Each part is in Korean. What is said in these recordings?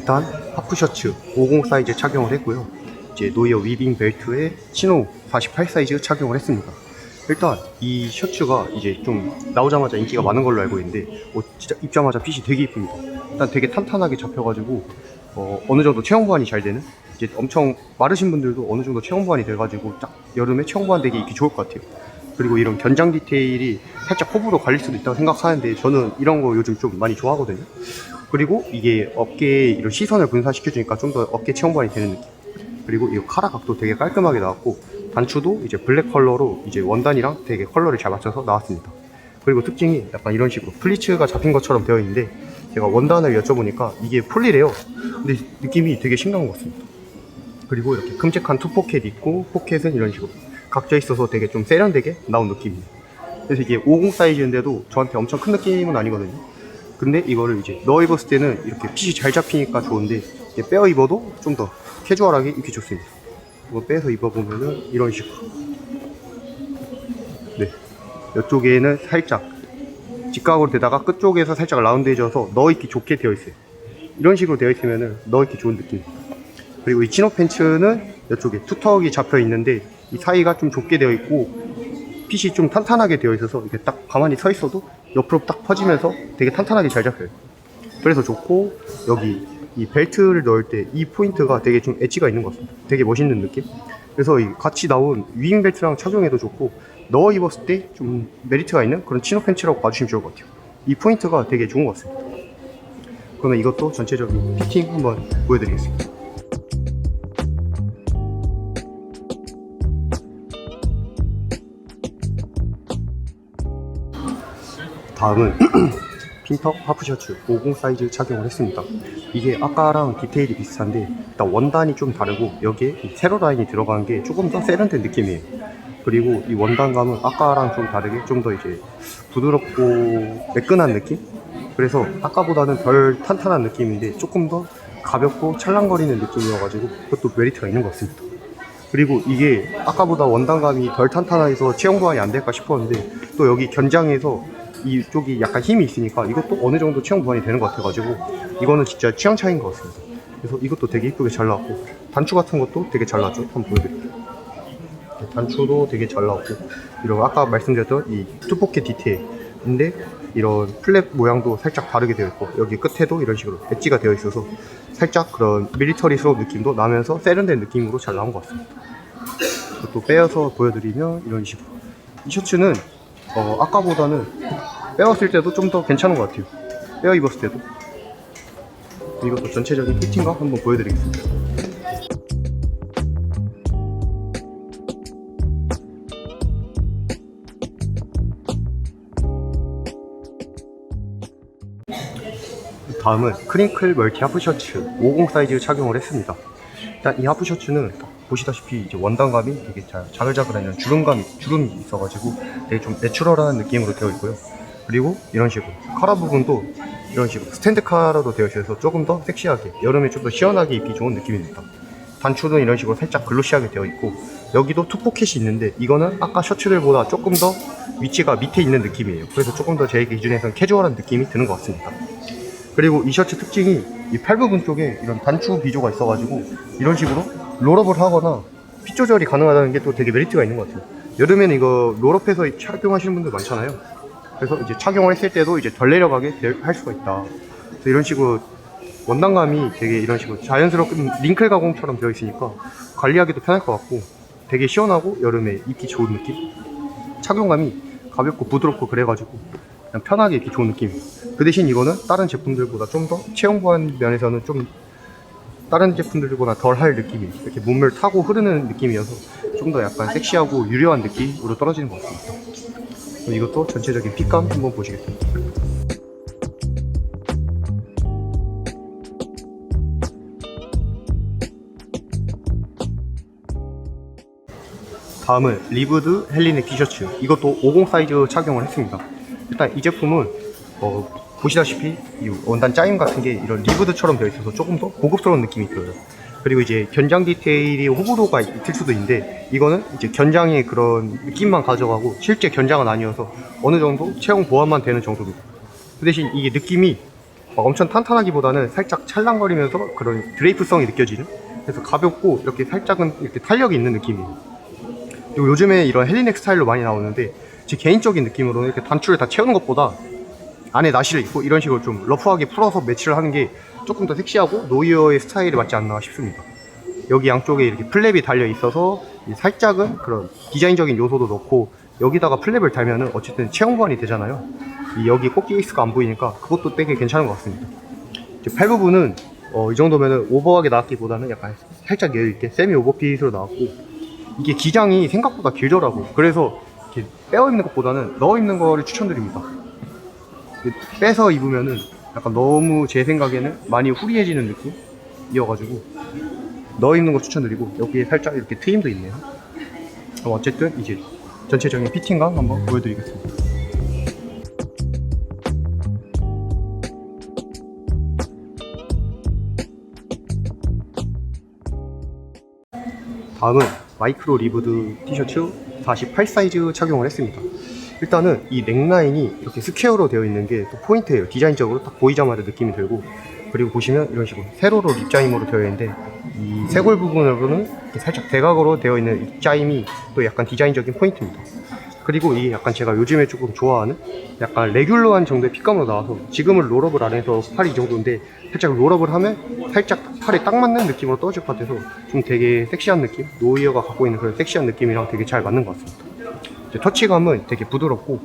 일단 하프 셔츠 50 사이즈 착용을 했고요. 이제 노이어 위빙 벨트에 치노 48 사이즈 착용을 했습니다. 일단 이 셔츠가 이제 좀 나오자마자 인기가 많은 걸로 알고 있는데 어, 진짜 입자마자 핏이 되게 이쁩니다. 일단 되게 탄탄하게 잡혀가지고 어, 어느 정도 체형 보완이 잘 되는 이제 엄청 마르신 분들도 어느 정도 체형 보완이 돼가지고 딱 여름에 체형 보완 되기 입기 좋을 것 같아요. 그리고 이런 견장 디테일이 살짝 호불호 갈릴 수도 있다고 생각하는데 저는 이런 거 요즘 좀 많이 좋아하거든요. 그리고 이게 어깨에 이런 시선을 분산시켜주니까 좀 더 어깨 보완이 되는 느낌. 그리고 이 카라 각도 되게 깔끔하게 나왔고 단추도 이제 블랙 컬러로 이제 원단이랑 되게 컬러를 잘 맞춰서 나왔습니다. 그리고 특징이 약간 이런 식으로 플리츠가 잡힌 것처럼 되어 있는데 제가 원단을 여쭤보니까 이게 폴리래요. 근데 느낌이 되게 신기한 것 같습니다. 그리고 이렇게 큼직한 투 포켓 있고 포켓은 이런 식으로 각져 있어서 되게 좀 세련되게 나온 느낌이에요. 그래서 이게 50 사이즈인데도 저한테 엄청 큰 느낌은 아니거든요. 근데 이거를 이제 넣어 입었을 때는 이렇게 핏이 잘 잡히니까 좋은데 빼어 입어도 좀 더 캐주얼하게 입기 좋습니다. 이거 빼서 입어보면은 이런 식으로. 네. 이쪽에는 살짝 직각으로 되다가 끝쪽에서 살짝 라운드해져서 넣어 입기 좋게 되어 있어요. 이런 식으로 되어 있으면은 넣어 입기 좋은 느낌입니다. 그리고 이 치노 팬츠는 이쪽에 투턱이 잡혀 있는데 이 사이가 좀 좁게 되어 있고 핏이 좀 탄탄하게 되어 있어서 이렇게 딱 가만히 서 있어도 옆으로 딱 퍼지면서 되게 탄탄하게 잘 잡혀요. 그래서 좋고 여기 이 벨트를 넣을 때 이 포인트가 되게 좀 엣지가 있는 것 같습니다. 되게 멋있는 느낌. 그래서 이 같이 나온 위잉 벨트랑 착용해도 좋고 넣어 입었을 때 좀 메리트가 있는 그런 치노 팬츠라고 봐주시면 좋을 것 같아요. 이 포인트가 되게 좋은 것 같습니다. 그러면 이것도 전체적인 피팅 한번 보여드리겠습니다. 다음은 핀턱 하프 셔츠 50 사이즈 착용을 했습니다. 이게 아까랑 디테일이 비슷한데 일단 원단이 좀 다르고 여기에 이 세로 라인이 들어간 게 조금 더 세련된 느낌이에요. 그리고 이 원단감은 아까랑 좀 다르게 좀 더 이제 부드럽고 매끈한 느낌? 그래서 아까보다는 덜 탄탄한 느낌인데 조금 더 가볍고 찰랑거리는 느낌이어가지고 그것도 메리트가 있는 것 같습니다. 그리고 이게 아까보다 원단감이 덜 탄탄해서 체형 보완이 안 될까 싶었는데 또 여기 견장에서 이쪽이 약간 힘이 있으니까 이것도 어느 정도 체형 보완이 되는 것 같아가지고 이거는 진짜 취향 차이인 것 같습니다. 그래서 이것도 되게 이쁘게 잘 나왔고 단추 같은 것도 되게 잘 나왔죠. 한번 보여드릴게요. 단추도 되게 잘 나왔고 이런 아까 말씀드렸던 이 투포켓 디테일인데 이런 플랩 모양도 살짝 다르게 되어 있고 여기 끝에도 이런 식으로 엣지가 되어 있어서 살짝 그런 밀리터리스러운 느낌도 나면서 세련된 느낌으로 잘 나온 것 같습니다. 또 빼어서 보여드리면 이런 식으로 이 셔츠는 어, 아까보다는 빼었을 때도 좀 더 괜찮은 것 같아요. 빼어 입었을 때도 이것도 전체적인 피팅감 한번 보여드리겠습니다. 다음은 크링클 멀티 하프 셔츠 50 사이즈 착용을 했습니다. 일단 이 하프 셔츠는 보시다시피 이제 원단감이 되게 잘 자글자글한 이런 주름감이 주름이 있어가지고 되게 좀 내추럴한 느낌으로 되어 있고요. 그리고 이런 식으로 카라 부분도 이런 식으로 스탠드 카라로 되어 있어서 조금 더 섹시하게 여름에 좀 더 시원하게 입기 좋은 느낌입니다. 단추는 이런 식으로 살짝 글로시하게 되어 있고 여기도 투 포켓이 있는데 이거는 아까 셔츠들보다 조금 더 위치가 밑에 있는 느낌이에요. 그래서 조금 더 제 기준에서는 캐주얼한 느낌이 드는 것 같습니다. 그리고 이 셔츠 특징이 이 팔 부분 쪽에 이런 단추 비조가 있어가지고 이런 식으로 롤업을 하거나 핏 조절이 가능하다는 게 또 되게 메리트가 있는 것 같아요. 여름에는 이거 롤업해서 착용하시는 분들 많잖아요. 그래서 이제 착용을 했을 때도 이제 덜 내려가게 될- 할 수가 있다. 그래서 이런 식으로 원단감이 되게 이런 식으로 자연스럽게 링클 가공처럼 되어 있으니까 관리하기도 편할 것 같고 되게 시원하고 여름에 입기 좋은 느낌? 착용감이 가볍고 부드럽고 그래가지고 그냥 편하게 입기 좋은 느낌이에요. 그 대신 이거는 다른 제품들보다 좀 더 체형 보완 면에서는 좀 다른 제품들보다 덜 할 느낌이 이렇게 몸을 타고 흐르는 느낌이어서 좀 더 약간 섹시하고 유려한 느낌으로 떨어지는 것 같습니다. 이것도 전체적인 핏감 한번 보시겠습니다. 다음은 리브드 헬리넥 티셔츠 이것도 50 사이즈 착용을 했습니다 일단 이 제품은 어, 보시다시피 이 원단 짜임 같은 게 이런 리브드처럼 되어 있어서 조금 더 고급스러운 느낌이 들어요. 그리고 이제 견장 디테일이 호불호가 있을 수도 있는데 이거는 이제 견장의 그런 느낌만 가져가고 실제 견장은 아니어서 어느 정도 체형 보완만 되는 정도입니다. 그 대신 이게 느낌이 막 엄청 탄탄하기보다는 살짝 찰랑거리면서 그런 드레이프성이 느껴지는 그래서 가볍고 이렇게 살짝은 이렇게 탄력이 있는 느낌이에요. 그리고 요즘에 이런 헬리넥 스타일로 많이 나오는데 제 개인적인 느낌으로는 이렇게 단추를 다 채우는 것보다 안에 나시를 입고 이런 식으로 좀 러프하게 풀어서 매치를 하는 게 조금 더 섹시하고 노이어의 스타일에 맞지 않나 싶습니다 여기 양쪽에 이렇게 플랩이 달려 있어서 이 살짝은 그런 디자인적인 요소도 넣고 여기다가 플랩을 달면은 어쨌든 체형 보완이 되잖아요. 이 여기 꼭지 케이스가 안 보이니까 그것도 되게 괜찮은 것 같습니다. 이제 팔 부분은 어, 이 정도면은 오버하게 나왔기보다는 약간 살짝 여유 있게 세미 오버핏으로 나왔고 이게 기장이 생각보다 길더라고. 그래서 이렇게 빼어 입는 것보다는 넣어 입는 거를 추천드립니다. 빼서 입으면은 약간 너무 제 생각에는 많이 후리해지는 느낌이어가지고 넣어 입는 거 추천드리고 여기에 살짝 이렇게 트임도 있네요. 그럼 어쨌든 이제 전체적인 피팅감 한번 보여드리겠습니다. 다음은 마이크로 리브드 티셔츠 48 사이즈 착용을 했습니다. 일단은 이 넥라인이 이렇게 스퀘어로 되어 있는 게 또 포인트예요. 디자인적으로 딱 보이자마자 느낌이 들고 그리고 보시면 이런 식으로 세로로 립자임으로 되어 있는데 이 쇄골 부분으로는 살짝 대각으로 되어 있는 립자임이 또 약간 디자인적인 포인트입니다. 그리고 이게 약간 제가 요즘에 조금 좋아하는 약간 레귤러한 정도의 핏감으로 나와서 지금은 롤업을 안 해서 팔이 이 정도인데 살짝 롤업을 하면 살짝 팔에 딱 맞는 느낌으로 떨어질 것 같아서 좀 되게 섹시한 느낌 노이어가 갖고 있는 그런 섹시한 느낌이랑 되게 잘 맞는 것 같습니다 터치감은 되게 부드럽고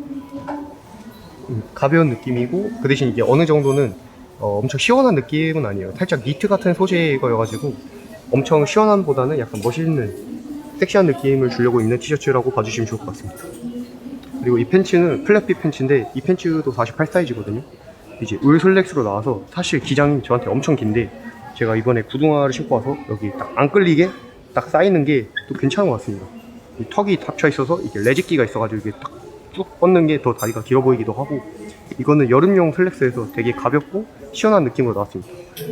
음, 가벼운 느낌이고 그 대신 이게 어느 정도는 어, 엄청 시원한 느낌은 아니에요 살짝 니트 같은 소재여가지고 엄청 시원함보다는 약간 멋있는 섹시한 느낌을 주려고 입는 티셔츠라고 봐주시면 좋을 것 같습니다. 그리고 이 팬츠는 플랫핏 팬츠인데 이 팬츠도 48 사이즈거든요. 이제 울 슬랙스로 나와서 사실 기장이 저한테 엄청 긴데 제가 이번에 구동화를 신고 와서 여기 딱 안 끌리게 딱 쌓이는 게 또 괜찮은 것 같습니다. 이 턱이 닫혀 있어서 이게 레지끼가 있어가지고 이게 딱 쭉 뻗는 게 더 다리가 길어 보이기도 하고 이거는 여름용 슬랙스에서 되게 가볍고 시원한 느낌으로 나왔습니다.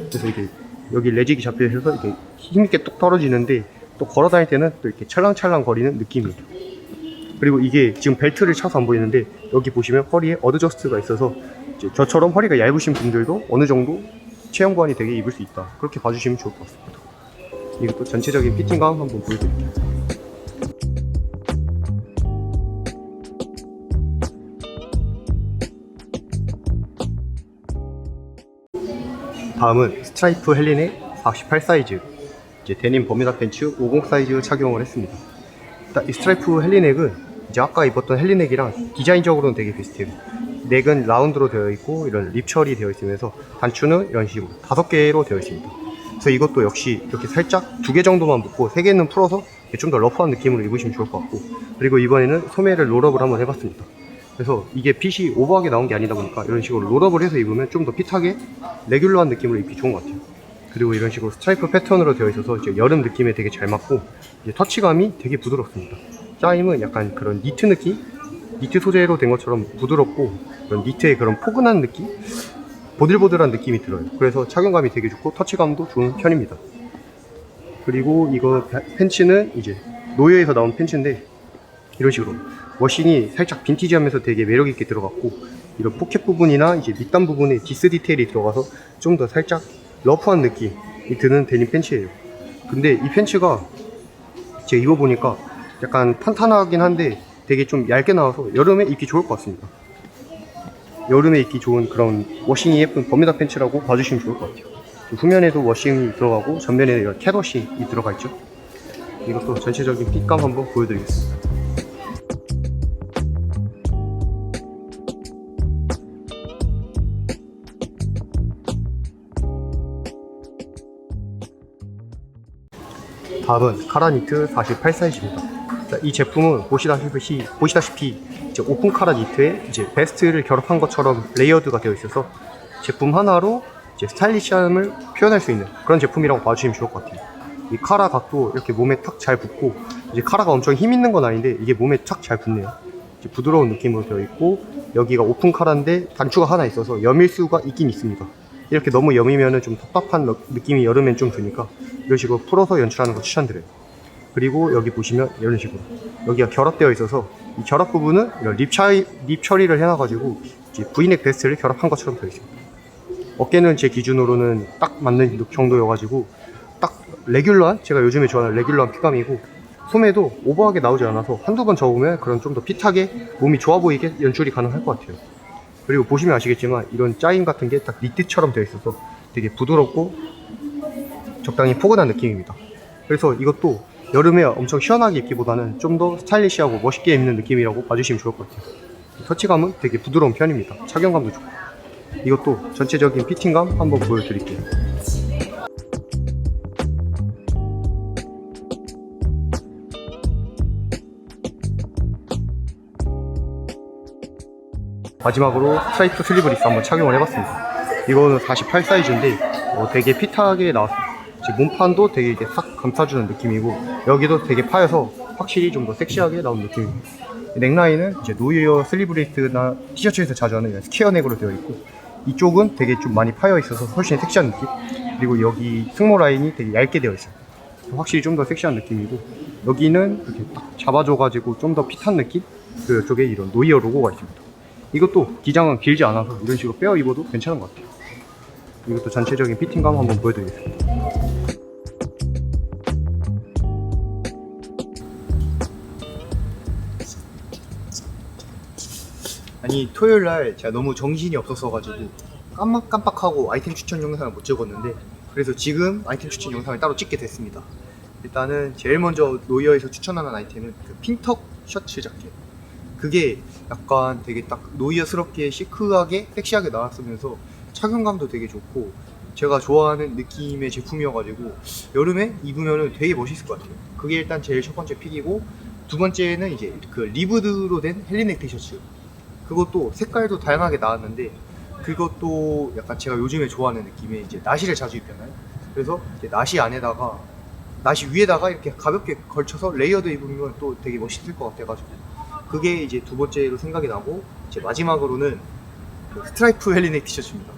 그래서 이게 여기 레직이 잡혀 있어서 이게 힘있게 뚝 떨어지는데 또 걸어 다닐 때는 또 이렇게 찰랑찰랑 거리는 느낌이에요. 그리고 이게 지금 벨트를 차서 안 보이는데 여기 보시면 허리에 어드저스트가 있어서 저처럼 허리가 얇으신 분들도 어느 정도 체형 보완이 되게 입을 수 있다. 그렇게 봐주시면 좋을 것 같습니다. 이것도 전체적인 피팅감 한번 보여드릴게요. 다음은 스트라이프 헬린의 48 사이즈 이제 데님 버뮤다 팬츠 50 사이즈 착용을 했습니다. 일단 이 스트라이프 헬리넥은 이제 아까 입었던 헬리넥이랑 디자인적으로는 되게 비슷해요. 넥은 라운드로 되어 있고 이런 립 처리 되어 있으면서 단추는 이런 식으로 다섯 개로 되어 있습니다. 그래서 이것도 역시 이렇게 살짝 두 개 정도만 묶고 세 개는 풀어서 좀 더 러프한 느낌으로 입으시면 좋을 것 같고 그리고 이번에는 소매를 롤업을 한번 해봤습니다. 그래서 이게 핏이 오버하게 나온 게 아니다 보니까 이런 식으로 롤업을 해서 입으면 좀 더 핏하게 레귤러한 느낌으로 입기 좋은 것 같아요. 그리고 이런 식으로 스트라이프 패턴으로 되어 있어서 이제 여름 느낌에 되게 잘 맞고 이제 터치감이 되게 부드럽습니다. 짜임은 약간 그런 니트 느낌? 니트 소재로 된 것처럼 부드럽고 그런 니트의 그런 포근한 느낌? 보들보들한 느낌이 들어요. 그래서 착용감이 되게 좋고 터치감도 좋은 편입니다. 그리고 이거 팬츠는 이제 노여에서 나온 팬츠인데 이런 식으로 워싱이 살짝 빈티지하면서 되게 매력 있게 들어갔고 이런 포켓 부분이나 이제 밑단 부분에 디스 디테일이 들어가서 좀 더 살짝 러프한 느낌이 드는 데님 팬츠예요. 근데 이 팬츠가 제가 입어보니까 약간 탄탄하긴 한데 되게 좀 얇게 나와서 여름에 입기 좋을 것 같습니다. 여름에 입기 좋은 그런 워싱이 예쁜 버뮤다 팬츠라고 봐주시면 좋을 것 같아요. 후면에도 워싱이 들어가고 전면에 이런 캣워싱이 들어가 있죠. 이것도 전체적인 핏감 한번 보여드리겠습니다. 다음은 카라니트 48 사이즈입니다. 자, 이 제품은 보시다시피, 보시다시피 이제 오픈 카라 니트에 이제 베스트를 결합한 것처럼 레이어드가 되어 있어서 제품 하나로 이제 스타일리시함을 표현할 수 있는 그런 제품이라고 봐주시면 좋을 것 같아요. 이 카라 각도 이렇게 몸에 탁 잘 붙고 이제 카라가 엄청 힘 있는 건 아닌데 이게 몸에 탁잘 붙네요. 부드러운 느낌으로 되어 있고 여기가 오픈 카라인데 단추가 하나 있어서 여밀 수가 있긴 있습니다. 이렇게 너무 여미면은 좀 답답한 느- 느낌이 여름엔 좀 드니까 이런 식으로 풀어서 연출하는 거 추천드려요. 그리고 여기 보시면 이런 식으로 여기가 결합되어 있어서 이 결합 부분은 이런 립, 차이, 립 처리를 해놔가지고 이제 V넥 베스트를 결합한 것처럼 되어 있습니다. 어깨는 제 기준으로는 딱 맞는 정도여가지고 딱 레귤러한 제가 요즘에 좋아하는 레귤러한 핏감이고 소매도 오버하게 나오지 않아서 한두 번 접으면 그런 좀 더 핏하게 몸이 좋아 보이게 연출이 가능할 것 같아요. 그리고 보시면 아시겠지만 이런 짜임 같은 게 딱 니트처럼 되어 있어서 되게 부드럽고 적당히 포근한 느낌입니다. 그래서 이것도 여름에 엄청 시원하게 입기보다는 좀 더 스타일리시하고 멋있게 입는 느낌이라고 봐주시면 좋을 것 같아요. 터치감은 되게 부드러운 편입니다. 착용감도 좋고. 이것도 전체적인 피팅감 한번 보여드릴게요. 마지막으로 스트라이프 슬리브 리스 한번 착용을 해봤습니다. 이거는 48 사이즈인데 어, 되게 핏하게 나왔습니다. 몸판도 되게 이렇게 싹 감싸주는 느낌이고 여기도 되게 파여서 확실히 좀 더 섹시하게 나온 느낌입니다. 이 넥라인은 이제 노이어 슬리브 리스나 티셔츠에서 자주 하는 스퀘어 넥으로 되어 있고 이쪽은 되게 좀 많이 파여 있어서 훨씬 섹시한 느낌 그리고 여기 승모 라인이 되게 얇게 되어 있어요. 확실히 좀 더 섹시한 느낌이고 여기는 이렇게 딱 잡아줘가지고 좀 더 핏한 느낌 그 이쪽에 이런 노이어 로고가 있습니다. 이것도 기장은 길지 않아서 이런 식으로 빼어 입어도 괜찮은 것 같아요. 이것도 전체적인 피팅감 한번 보여드리겠습니다. 아니 토요일 날 제가 너무 정신이 없었어가지고 깜빡깜빡하고 아이템 추천 영상을 못 찍었는데 그래서 지금 아이템 추천 영상을 따로 찍게 됐습니다. 일단은 제일 먼저 노이어에서 추천하는 아이템은 그 핀턱 셔츠 자켓. 그게 약간 되게 딱 노이어스럽게 시크하게 섹시하게 나왔으면서 착용감도 되게 좋고 제가 좋아하는 느낌의 제품이어가지고 여름에 입으면 되게 멋있을 것 같아요. 그게 일단 제일 첫 번째 픽이고 두 번째는 이제 그 리브드로 된 헬리넥 티셔츠. 그것도 색깔도 다양하게 나왔는데 그것도 약간 제가 요즘에 좋아하는 느낌의 이제 나시를 자주 입잖아요. 그래서 나시 안에다가 나시 위에다가 이렇게 가볍게 걸쳐서 레이어드 입으면 또 되게 멋있을 것 같아가지고 그게 이제 두 번째로 생각이 나고 이제 마지막으로는 그 스트라이프 헬리넥 티셔츠입니다.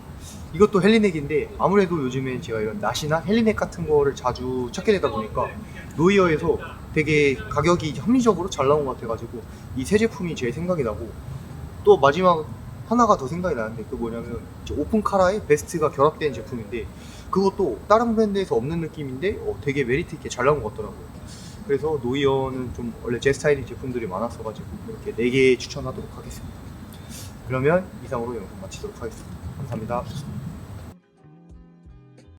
이것도 헬리넥인데 아무래도 요즘에 제가 이런 나시나 헬리넥 같은 거를 자주 찾게 되다 보니까 노이어에서 되게 가격이 합리적으로 잘 나온 것 같아가지고 이 세 제품이 제일 생각이 나고 또 마지막 하나가 더 생각이 나는데 그 뭐냐면 이제 오픈 카라의 베스트가 결합된 제품인데 그것도 다른 브랜드에서 없는 느낌인데 어, 되게 메리트 있게 잘 나온 것 같더라고요. 그래서 노이어는 좀 원래 제 스타일의 제품들이 많았어가지고 이렇게 4개 추천하도록 하겠습니다. 그러면 이상으로 영상 마치도록 하겠습니다. 감사합니다.